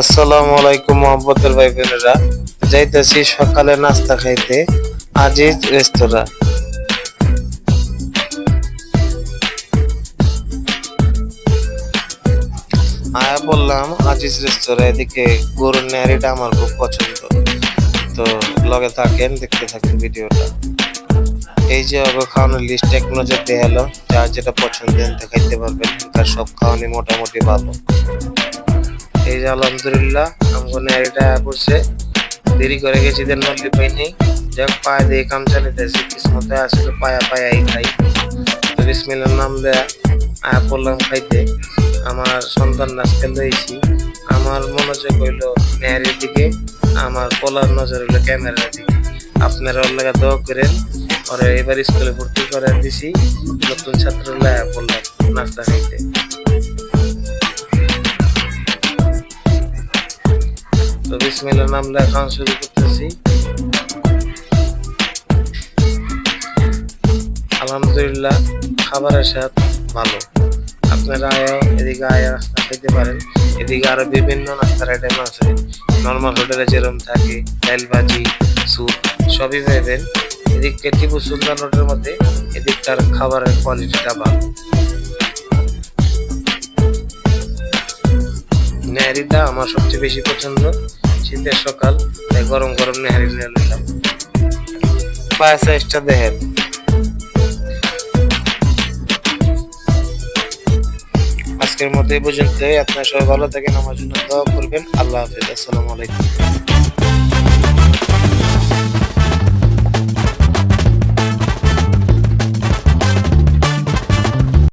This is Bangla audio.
আসসালামু আলাইকুম মোহাম্মদের ভাই বোনেরা। যাইতেছি সকালে নাস্তা খাইতে। আজিজ রেস্তোরাঁ। আয়া বললাম, আজিজ রেস্তোরাঁ, এদিকে গরুর নেহারিটা আমার খুব পছন্দ। তো লগে থাকেন, দেখতে থাকেন ভিডিওটা। এই যে খাওয়ানোর লিস্ট এক নজর দেখাল যার যেটা পছন্দ দেখাইতে পারবেন। তার সব খাওয়ানি মোটামুটি ভালো। এই যে আলহামদুলিল্লাহ আমগো নেহারিটা পড়ছে। দেরি করে গেছি, দেন নল্লি পাইনি যাক, পায়ে দিয়ে কাম চালিতেছি কিসমতে আসলে পায়া পায়াই খাই। তো বিসমিল্লার নাম দেয়া, আয়া পড়লাম খাইতে। আমার সন্তান নাচতে লইছি। আমার মনোযোগ হইল নেহারির দিকে, আমার পোলার নজর হইল ক্যামেরার দিকে। আপনারা ওর লাগা দোয়া করেন, ওরে এবার স্কুলে ভর্তি করে দিছি। নতুন ছাত্র লাগা পড়লাম, নাস্তা খাইতে। তো বিসমিল্লার নাম লেখা শুরু করতেছি। আলহামদুলিল্লাহ, খাবারের স্বাদ ভালো। আপনারা আয়া এদিকে আয়া নাস্তা খেতে পারেন। এদিকে আরও বিভিন্ন নাস্তার আইটেম আছে। নর্মাল হোটেলে যেরকম থাকে, ডাল ভাজি, স্যুপ, সবই পাবেন এদিকে টিপু সুলতান রোডের মধ্যে এদিকটার খাবারের কোয়ালিটিটা ভালো। নেহারিটা আমার সবচেয়ে বেশি পছন্দ। শীতের সকাল, তাই গরম গরম নেহারি নিয়ে নিলাম। পায়ের দেখেন। আজকের মতো এই পর্যন্তই। আপনারা সবাই ভালো থাকেন, আমার জন্য দোয়া করবেন। আল্লাহ হাফিজ। আসসালামু আলাইকুম।